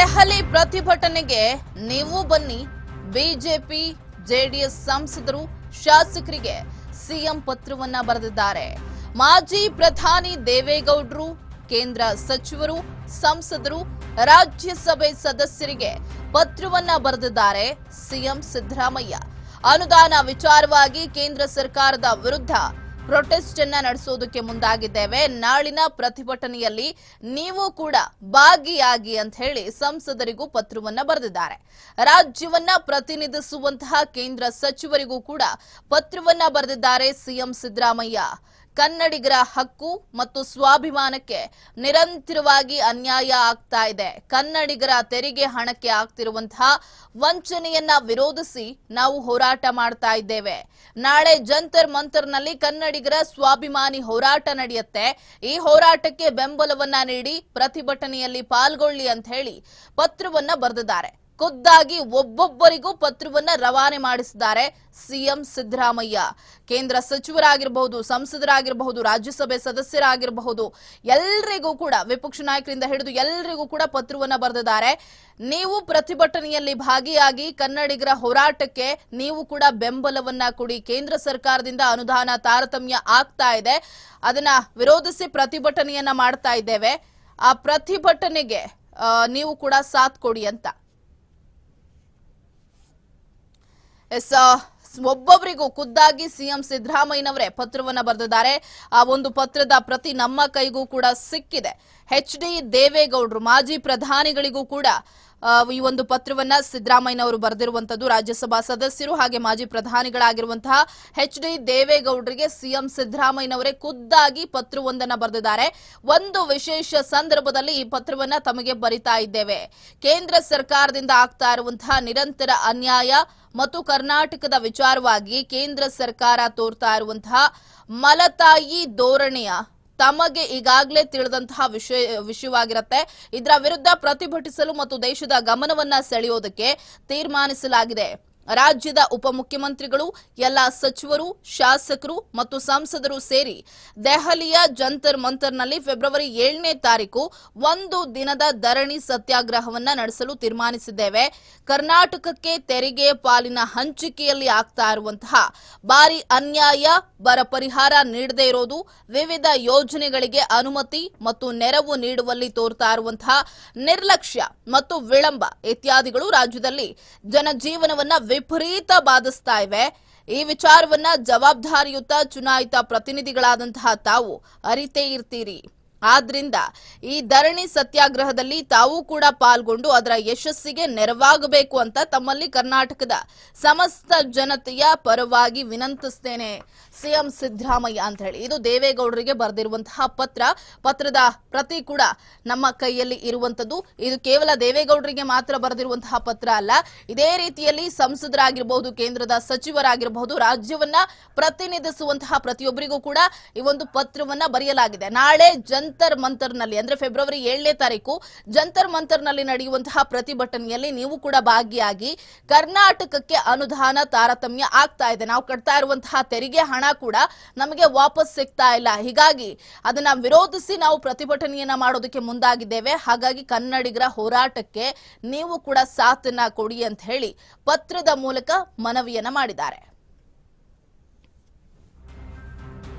ದೆಹಲಿ ಪ್ರತಿಭಟನೆಗೆ ನೀವು ಬನ್ನಿ. ಬಿಜೆಪಿ, ಜೆಡಿಎಸ್ ಸಂಸದರು, ಶಾಸಕರಿಗೆ ಸಿಎಂ ಪತ್ರವನ್ನ ಬರೆದಿದ್ದಾರೆ. ಮಾಜಿ ಪ್ರಧಾನಿ ದೇವೇಗೌಡರು, ಕೇಂದ್ರ ಸಚಿವರು, ಸಂಸದರು, ರಾಜ್ಯಸಭೆ ಸದಸ್ಯರಿಗೆ ಪತ್ರವನ್ನ ಬರೆದಿದ್ದಾರೆ ಸಿಎಂ ಸಿದ್ದರಾಮಯ್ಯ. ಅನುದಾನ ವಿಚಾರವಾಗಿ ಕೇಂದ್ರ ಸರ್ಕಾರದ ವಿರುದ್ಧ ಪ್ರೊಟೆಸ್ಟ್ ಅನ್ನ ನಡೆಸೋದಕ್ಕೆ ಮುಂದಾಗಿದ್ದೇವೆ. ನಾಳಿನ ಪ್ರತಿಭಟನೆಯಲ್ಲಿ ನೀವು ಕೂಡ ಭಾಗಿಯಾಗಿ ಅಂತ ಹೇಳಿ ಸಂಸದರಿಗೂ ಪತ್ರವನ್ನ ಬರೆದಿದ್ದಾರೆ. ರಾಜ್ಯವನ್ನ ಪ್ರತಿನಿಧಿಸುವಂತಹ ಕೇಂದ್ರ ಸಚಿವರಿಗೂ ಕೂಡ ಪತ್ರವನ್ನ ಬರೆದಿದ್ದಾರೆ ಸಿಎಂ ಸಿದ್ದರಾಮಯ್ಯ. ಕನ್ನಡಿಗರ ಹಕ್ಕು ಮತ್ತು ಸ್ವಾಭಿಮಾನಕ್ಕೆ ನಿರಂತರವಾಗಿ ಅನ್ಯಾಯ ಆಗ್ತಾ ಇದೆ. ಕನ್ನಡಿಗರ ತೆರಿಗೆ ಹಣಕ್ಕೆ ಆಗ್ತಿರುವಂತಹ ವಂಚನೆಯನ್ನ ವಿರೋಧಿಸಿ ನಾವು ಹೋರಾಟ ಮಾಡ್ತಾ ಇದ್ದೇವೆ. ನಾಳೆ ಜಂತರ್ ಮಂತರ್ನಲ್ಲಿ ಕನ್ನಡಿಗರ ಸ್ವಾಭಿಮಾನಿ ಹೋರಾಟ ನಡೆಯುತ್ತೆ. ಈ ಹೋರಾಟಕ್ಕೆ ಬೆಂಬಲವನ್ನ ನೀಡಿ ಪ್ರತಿಭಟನೆಯಲ್ಲಿ ಪಾಲ್ಗೊಳ್ಳಿ ಅಂತ ಹೇಳಿ ಪತ್ರವನ್ನ ಬರೆದಿದ್ದಾರೆ. ಖುದ್ದಾಗಿ ಒಬ್ಬೊಬ್ಬರಿಗೂ ಪತ್ರವನ್ನ ರವಾನೆ ಮಾಡಿಸಿದ್ದಾರೆ ಸಿಎಂ ಸಿದ್ದರಾಮಯ್ಯ. ಕೇಂದ್ರ ಸಚಿವರಾಗಿರಬಹುದು, ಸಂಸದರಾಗಿರಬಹುದು, ರಾಜ್ಯಸಭೆ ಸದಸ್ಯರಾಗಿರಬಹುದು, ಎಲ್ರಿಗೂ ಕೂಡ, ವಿಪಕ್ಷ ನಾಯಕರಿಂದ ಹಿಡಿದು ಎಲ್ರಿಗೂ ಕೂಡ ಪತ್ರವನ್ನ ಬರೆದಿದ್ದಾರೆ. ನೀವು ಪ್ರತಿಭಟನೆಯಲ್ಲಿ ಭಾಗಿಯಾಗಿ ಕನ್ನಡಿಗರ ಹೋರಾಟಕ್ಕೆ ನೀವು ಕೂಡ ಬೆಂಬಲವನ್ನ ಕೊಡಿ. ಕೇಂದ್ರ ಸರ್ಕಾರದಿಂದ ಅನುದಾನ ತಾರತಮ್ಯ ಆಗ್ತಾ ಇದೆ. ಅದನ್ನ ವಿರೋಧಿಸಿ ಪ್ರತಿಭಟನೆಯನ್ನ ಮಾಡ್ತಾ ಇದ್ದೇವೆ. ಆ ಪ್ರತಿಭಟನೆಗೆ ನೀವು ಕೂಡ ಸಾಥ್ ಕೊಡಿ ಅಂತ. ಎಸ್ ಒಬ್ಬೊಬ್ಬರಿಗೂ ಖುದ್ದಾಗಿ ಸಿಎಂ ಸಿದ್ದರಾಮಯ್ಯನವರೇ ಪತ್ರವನ್ನ ಬರೆದಿದ್ದಾರೆ. ಆ ಒಂದು ಪತ್ರದ ಪ್ರತಿ ನಮ್ಮ ಕೈಗೂ ಕೂಡ ಸಿಕ್ಕಿದೆ. ಎಚ್ ಡಿ ದೇವೇಗೌಡರು, ಮಾಜಿ ಪ್ರಧಾನಿಗಳಿಗೂ ಕೂಡ ಈ ಒಂದು ಪತ್ರವನ್ನ ಸಿದ್ದರಾಮಯ್ಯನವರು ಬರೆದಿರುವಂತದ್ದು ರಾಜ್ಯಸಭಾ ಸದಸ್ಯರು ಹಾಗೆ ಮಾಜಿ ಪ್ರಧಾನಿಗಳಾಗಿರುವಂತಹ ಹೆಚ್ ಡಿ ದೇವೇಗೌಡರಿಗೆ ಸಿಎಂ ಸಿದ್ದರಾಮಯ್ಯನವರೇ ಖುದ್ದಾಗಿ ಪತ್ರವೊಂದನ್ನ ಬರೆದಿದ್ದಾರೆ. ಒಂದು ವಿಶೇಷ ಸಂದರ್ಭದಲ್ಲಿ ಈ ಪತ್ರವನ್ನ ತಮಗೆ ಬರಿತಾ ಇದ್ದೇವೆ. ಕೇಂದ್ರ ಸರ್ಕಾರದಿಂದ ಆಗ್ತಾ ಇರುವಂತಹ ನಿರಂತರ ಅನ್ಯಾಯ ಮತ್ತು ಕರ್ನಾಟಕದ ವಿಚಾರವಾಗಿ ಕೇಂದ್ರ ಸರ್ಕಾರ ತೋರ್ತಾ ಇರುವಂತಹ ಮಲತಾಯಿ ಧೋರಣೆಯ ತಮಗೆ ಈಗಾಗಲೇ ತಿಳಿದಂತಹ ವಿಷಯ, ವಿಷಯವಾಗಿರುತ್ತೆ. ಇದರ ವಿರುದ್ಧ ಪ್ರತಿಭಟಿಸಲು ಮತ್ತು ದೇಶದ ಗಮನವನ್ನ ಸೆಳೆಯೋದಕ್ಕೆ ತೀರ್ಮಾನಿಸಲಾಗಿದೆ. ರಾಜ್ಯದ ಉಪಮುಖ್ಯಮಂತ್ರಿಗಳು, ಎಲ್ಲ ಸಚಿವರು, ಶಾಸಕರು ಮತ್ತು ಸಂಸದರು ಸೇರಿ ದೆಹಲಿಯ ಜಂತರ್ ಮಂತರ್ನಲ್ಲಿ ಫೆಬ್ರವರಿ ಏಳನೇ ತಾರೀಕು ಒಂದು ದಿನದ ಧರಣಿ ಸತ್ಯಾಗ್ರಹವನ್ನ ನಡೆಸಲು ತೀರ್ಮಾನಿಸಿದ್ದೇವೆ. ಕರ್ನಾಟಕಕ್ಕೆ ತೆರಿಗೆ ಪಾಲಿನ ಹಂಚಿಕೆಯಲ್ಲಿ ಆಗ್ತಾ ಇರುವಂತಹ ಭಾರಿ ಅನ್ಯಾಯ, ಬರ ಪರಿಹಾರ ನೀಡದೇ ಇರೋದು, ವಿವಿಧ ಯೋಜನೆಗಳಿಗೆ ಅನುಮತಿ ಮತ್ತು ನೆರವು ನೀಡುವಲ್ಲಿ ತೋರ್ತಾ ಇರುವಂತಹ ನಿರ್ಲಕ್ಷ್ಯ ಮತ್ತು ವಿಳಂಬ ಇತ್ಯಾದಿಗಳು ರಾಜ್ಯದಲ್ಲಿ ಜನಜೀವನವನ್ನ ವಿಪರೀತ ಬಾಧಿಸ್ತಾ ಇವೆ ಈ ವಿಚಾರವನ್ನ ಜವಾಬ್ದಾರಿಯುತ ಚುನಾಯಿತ ಪ್ರತಿನಿಧಿಗಳಾದಂತಹ ತಾವು ಅರಿತೇ ಇರ್ತೀರಿ ಆದ್ರಿಂದ ಈ ಧರಣಿ ಸತ್ಯಾಗ್ರಹದಲ್ಲಿ ತಾವು ಕೂಡ ಪಾಲ್ಗೊಂಡು ಅದರ ಯಶಸ್ಸಿಗೆ ನೆರವಾಗಬೇಕು ಅಂತ ತಮ್ಮಲ್ಲಿ ಕರ್ನಾಟಕದ ಸಮಸ್ತ ಜನತೆಯ ಪರವಾಗಿ ವಿನಂತಿಸ್ತೇನೆ. ಸಿಎಂ ಸಿದ್ದರಾಮಯ್ಯ ಅಂತ ಹೇಳಿ. ಇದು ದೇವೇಗೌಡರಿಗೆ ಬರೆದಿರುವಂತಹ ಪತ್ರ. ಪತ್ರದ ಪ್ರತಿ ಕೂಡ ನಮ್ಮ ಕೈಯಲ್ಲಿ ಇರುವಂತದ್ದು ಇದು ಕೇವಲ ದೇವೇಗೌಡರಿಗೆ ಮಾತ್ರ ಬರೆದಿರುವಂತಹ ಪತ್ರ ಅಲ್ಲ. ಇದೇ ರೀತಿಯಲ್ಲಿ ಸಂಸದರಾಗಿರಬಹುದು ಕೇಂದ್ರದ ಸಚಿವರಾಗಿರಬಹುದು ರಾಜ್ಯವನ್ನ ಪ್ರತಿನಿಧಿಸುವಂತಹ ಪ್ರತಿಯೊಬ್ಬರಿಗೂ ಕೂಡ ಈ ಒಂದು ಪತ್ರವನ್ನ ಬರೆಯಲಾಗಿದೆ. ನಾಳೆ ಜಂತರ್ ಮಂತರ್ನಲ್ಲಿ, ಅಂದ್ರೆ ಫೆಬ್ರವರಿ ಏಳನೇ ತಾರೀಕು ಜಂತರ್ ಮಂತರ್ನಲ್ಲಿ ನಡೆಯುವಂತಹ ಪ್ರತಿಭಟನೆಯಲ್ಲಿ ನೀವು ಕೂಡ ಭಾಗಿಯಾಗಿ ಕರ್ನಾಟಕಕ್ಕೆ ಅನುದಾನ ತಾರತಮ್ಯ ಆಗ್ತಾ ಇದೆ. ನಾವು ಕಟ್ತಾ ಇರುವಂತಹ ತೆರಿಗೆ ಹಣ ಕೂಡ ನಮಗೆ ವಾಪಸ್ ಸಿಗ್ತಾ ಇಲ್ಲ. ಹೀಗಾಗಿ ಅದನ್ನ ವಿರೋಧಿಸಿ ನಾವು ಪ್ರತಿಭಟನೆಯನ್ನ ಮಾಡೋದಕ್ಕೆ ಮುಂದಾಗಿದ್ದೇವೆ. ಹಾಗಾಗಿ ಕನ್ನಡಿಗರ ಹೋರಾಟಕ್ಕೆ ನೀವು ಕೂಡ ಸಾಥನ್ನ ಕೊಡಿ ಅಂತ ಹೇಳಿ ಪತ್ರದ ಮೂಲಕ ಮನವಿಯನ್ನ ಮಾಡಿದ್ದಾರೆ.